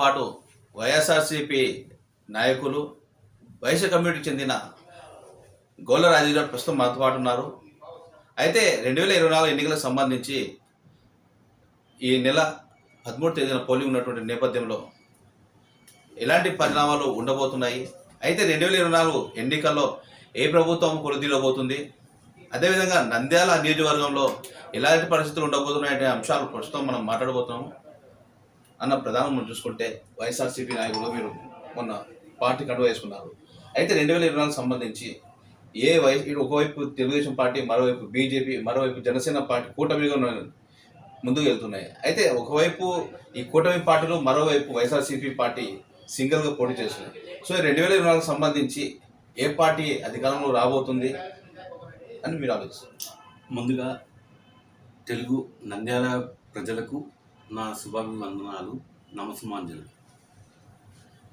పాటు వైఎస్ఆర్సిపి నాయకులు వైశ్య కమ్యూనిటీకి చెందిన గోల రాజు గారు ప్రస్తుతం మనతో పాటు ఉన్నారు. అయితే రెండు వేల ఇరవై నాలుగు ఎన్నికలకు సంబంధించి ఈ నెల పదమూడు తేదీన పోలింగ్ ఉన్నటువంటి నేపథ్యంలో ఎలాంటి పరిణామాలు ఉండబోతున్నాయి. అయితే రెండు వేల ఇరవై నాలుగు ఎన్నికల్లో ఏ ప్రభుత్వం కొలుదీలో పోతుంది అదేవిధంగా నంద్యాల నియోజకవర్గంలో ఎలాంటి పరిస్థితులు ఉండబోతున్నాయనే అంశాలు ప్రస్తుతం మనం మాట్లాడబోతున్నాము. అన్న ప్రధానం మనం చూసుకుంటే వైఎస్ఆర్సీపీ నాయకులు మీరు మొన్న పార్టీ కండువ వేసుకున్నారు. అయితే రెండు వేల ఇరవై నాలుగు సంబంధించి ఏ వై ఒకవైపు తెలుగుదేశం పార్టీ మరోవైపు బీజేపీ మరోవైపు జనసేన పార్టీ కూటమిగా ముందుకు వెళ్తున్నాయి. అయితే ఒకవైపు ఈ కూటమి పార్టీలు మరోవైపు వైఎస్ఆర్సీపీ పార్టీ సింగిల్గా పోటీ చేస్తున్నాయి. సో రెండు వేల ఇరవై నాలుగు సంబంధించి ఏ పార్టీ అధికారంలో రాబోతుంది అని మీరు ఆలోచిస్తారు ముందుగా తెలుగు నంద్యాల ప్రజలకు నా శుభాభివందనాలు నమస్మాంజలు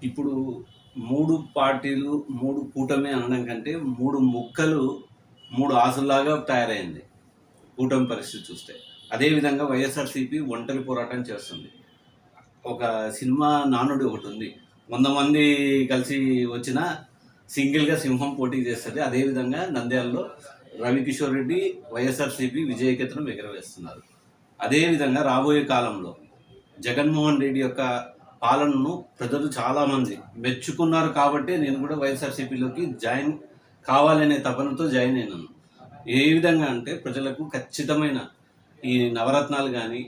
ఇప్పుడు మూడు పార్టీలు మూడు కూటమి అనడం కంటే మూడు ముక్కలు మూడు ఆశల్లాగా తయారైంది కూటమి పరిస్థితి చూస్తే. అదేవిధంగా వైఎస్ఆర్సీపీ ఒంటరి పోరాటం చేస్తుంది. ఒక సినిమా నానుడి ఒకటి ఉంది. వంద మంది కలిసి వచ్చిన సింగిల్గా సింహం పోటీ చేస్తుంది. అదేవిధంగా నంద్యాలలో రవికిషోర్ రెడ్డి వైఎస్ఆర్సీపీ విజయకేతనం ఎగరవేస్తున్నారు. అదేవిధంగా రాబోయే కాలంలో జగన్మోహన్ రెడ్డి యొక్క పాలనను ప్రజలు చాలామంది మెచ్చుకున్నారు కాబట్టి నేను కూడా వైఎస్ఆర్సీపీలోకి జాయిన్ కావాలనే తపనతో జాయిన్ అయినాను. ఏ విధంగా అంటే ప్రజలకు ఖచ్చితమైన ఈ నవరత్నాలు కానీ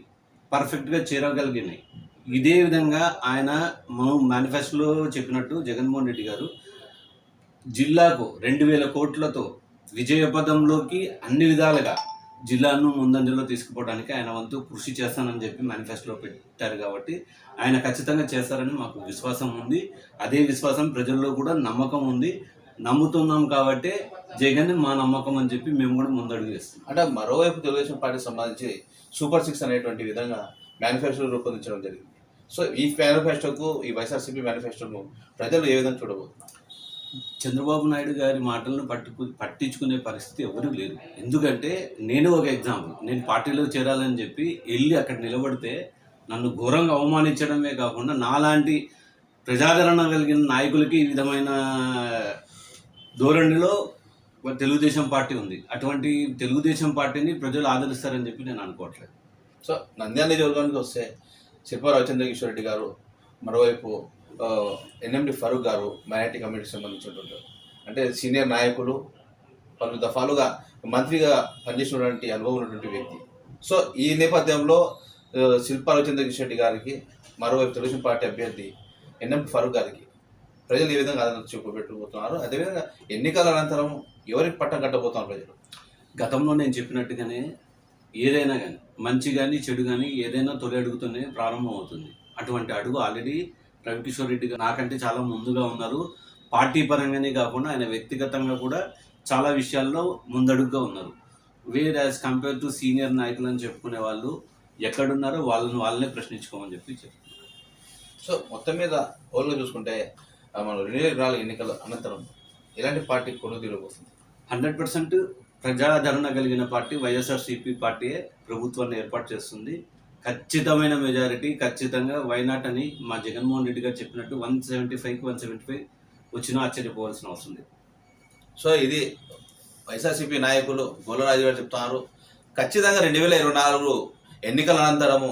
పర్ఫెక్ట్గా చేరగలిగినాయి. ఇదే విధంగా ఆయన మేనిఫెస్టోలో చెప్పినట్టు జగన్మోహన్ రెడ్డి గారు జిల్లాకు రెండు వేల కోట్లతో విజయపథంలోకి అన్ని విధాలుగా జిల్లాను ముందంజలో తీసుకుపోవడానికి ఆయన వంతు కృషి చేస్తానని చెప్పి మేనిఫెస్టోలో పెట్టారు కాబట్టి ఆయన ఖచ్చితంగా చేస్తారని మాకు విశ్వాసం ఉంది. అదే విశ్వాసం ప్రజల్లో కూడా నమ్మకం ఉంది. నమ్ముతున్నాం కాబట్టి జగన్ మా నమ్మకం అని చెప్పి మేము కూడా ముందడుగు చేస్తాం అంటే మరోవైపు తెలుగుదేశం పార్టీకి సంబంధించి సూపర్ సిక్స్ అనేటువంటి విధంగా మేనిఫెస్టో రూపొందించడం జరిగింది. సో ఈ మేనిఫెస్టోకు ఈ వైఎస్ఆర్సీపీ మేనిఫెస్టోను ప్రజలు ఏ విధంగా చూడబోతున్నారు? చంద్రబాబు నాయుడు గారి మాటలను పట్టుకు పట్టించుకునే పరిస్థితి ఎవరూ లేదు ఎందుకంటే నేను ఒక ఎగ్జాంపుల్. నేను పార్టీలో చేరాలని చెప్పి వెళ్ళి అక్కడ నిలబడితే నన్ను ఘోరంగా అవమానించడమే కాకుండా నాలాంటి ప్రజాదరణ కలిగిన నాయకులకి ఈ విధమైన ధోరణిలో తెలుగుదేశం పార్టీ ఉంది. అటువంటి తెలుగుదేశం పార్టీని ప్రజలు ఆదరిస్తారని చెప్పి నేను అనుకోవట్లేదు. సో నంద్యాల నియోజకవర్గానికి వస్తే శిల్పా రవిచంద్ర రెడ్డి గారు. మరోవైపు ఎన్ఎండి ఫరూక్ గారు మైనార్టీ కమిటీకి సంబంధించినటువంటి అంటే సీనియర్ నాయకులు పలు దఫాలుగా మంత్రిగా పనిచేసినటువంటి అనుభవం ఉన్నటువంటి వ్యక్తి. సో ఈ నేపథ్యంలో శిల్పా రవిచంద్ర రెడ్డి గారికి మరోవైపు తెలుగుదేశం పార్టీ అభ్యర్థి ఎన్ఎం ఫరూక్ గారికి ప్రజలు ఏ విధంగా ఆదరణ చూపబెట్టబోతున్నారు? అదేవిధంగా ఎన్నికల అనంతరం ఎవరికి పట్టం కట్టబోతున్నారు ప్రజలు? గతంలో నేను చెప్పినట్టుగానే ఏదైనా కానీ మంచి కానీ చెడు కానీ ఏదైనా తొలి అడుగుతూనే ప్రారంభం అవుతుంది అటువంటి అడుగు ఆల్రెడీ రవికిషోర్ రెడ్డి నాకంటే చాలా ముందుగా ఉన్నారు. పార్టీ పరంగానే కాకుండా ఆయన వ్యక్తిగతంగా కూడా చాలా విషయాల్లో ముందడుగుగా ఉన్నారు. Where as compared to senior నాయకులు అని చెప్పుకునే వాళ్ళు ఎక్కడున్నారో వాళ్ళని వాళ్ళనే ప్రశ్నించుకోమని చెప్పి చెప్తున్నారు. సో మొత్తం మీద ఓవర్గా చూసుకుంటే మనం రెండు ఎన్నికల అనంతరం ఎలాంటి పార్టీ కొనుగోలుపోతుంది హండ్రెడ్ పర్సెంట్ ప్రజాదరణ కలిగిన పార్టీ వైఎస్ఆర్సీపీ పార్టీయే ప్రభుత్వాన్ని ఏర్పాటు చేస్తుంది. ఖచ్చితమైన మెజారిటీ ఖచ్చితంగా వైనాట్ అని మా జగన్మోహన్ రెడ్డి గారు చెప్పినట్టు వన్ సెవెంటీ ఫైవ్కి వన్ సెవెంటీ ఫైవ్ వచ్చినా ఆశ్చర్యపోవాల్సిన అవసరం లేదు. సో ఇది వైఎస్ఆర్సీపీ నాయకులు గోలరాజు గారు చెప్తున్నారు. ఖచ్చితంగా రెండు వేల ఇరవై నాలుగు ఎన్నికల అనంతరము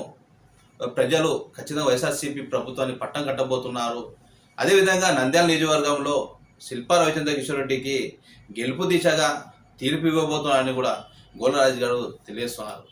ప్రజలు ఖచ్చితంగా వైఎస్ఆర్సీపీ ప్రభుత్వాన్ని పట్టం కట్టబోతున్నారు. అదేవిధంగా నంద్యాల నియోజకవర్గంలో శిల్పా రవిచంద్ర కిషోర్ రెడ్డికి గెలుపు దిశగా తీర్పు ఇవ్వబోతున్నారని కూడా గోలరాజు గారు తెలియజేస్తున్నారు.